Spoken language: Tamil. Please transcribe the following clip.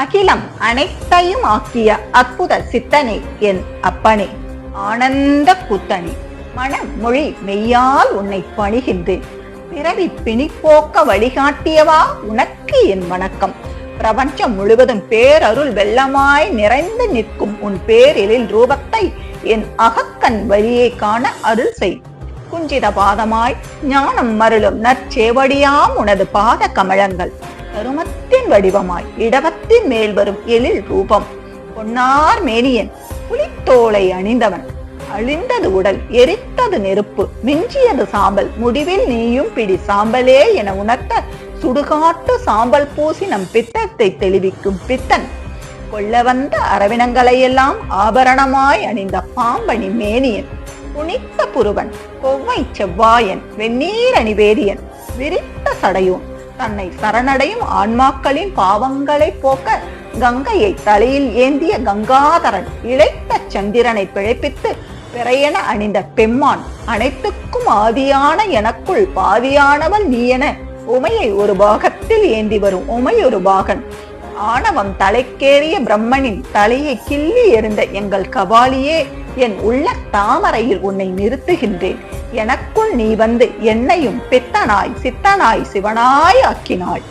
அகிலம் அனைத்தையும் ஆக்கிய அற்புத சித்தனே என் அப்பனே. ஆனந்த கூத்தனே மனம் மொழி மெய்யால் உன்னை பணிகின்றேன். பிறவி பிணிப்போக்க வழிகாட்டியவா உனக்கு என் வணக்கம். பிரபஞ்சம் முழுவதும் பேரருள் வெள்ளமாய் நிறைந்து நிற்கும் உன் பேரிலில் ரூபத்தை என் அகக்கண் வழியை காண அருள் செய். குஞ்சித பாதமாய் ஞானம் மருளும் நற்சேவடியாம் உனது பாத கமலங்கள் தருமத்தின் வடிவமாய் இடவத்தின் மேல் வரும் எழில் ரூபம். பொன்னார் மேனியன் புலித்தோலை அணிந்தவன். அழிந்தது உடல் எரித்தது நெருப்பு. மிஞ்சியது சாம்பல் முடிவில் நீயும் பிடி சாம்பலே என உணர்த்த சுடுகாட்டு சாம்பல் பூசி நம் பித்தத்தை தெளிவிக்கும் பித்தன். கொள்ள வந்த அரவினங்களையெல்லாம் ஆபரணமாய் அணிந்த பாம்பணி மேனியன். புனித்த புருவன் கொவ்வை செவ்வாயன் வெந்நீர் அணிவேதியன். விரித்த சடையோன் தன்னை சரணடையும் ஆன்மாக்களின் பாவங்களை போக்க கங்கையை தலையில் ஏந்திய கங்காதரன் இழைத்த சந்திரனை பிழைப்பித்து பிறையென அணிந்த பெம்மான் அனைத்துக்கும் ஆதியான எனக்குள் பாதியானவன் நீ என உமையை ஒரு பாகத்தில் ஏந்தி வரும் உமை ஒரு பாகன். ஆணவம் தலைக்கேறிய பிரம்மனின் தலையை கிள்ளி எறிந்த எங்கள் கபாலியே என் உள்ள தாமரையில் உன்னை நிறுத்துகின்றேன். எனக்குள் நீ வந்து என்னையும் பித்தனாய் சித்தனாய் சிவனாய் ஆக்கினாள்.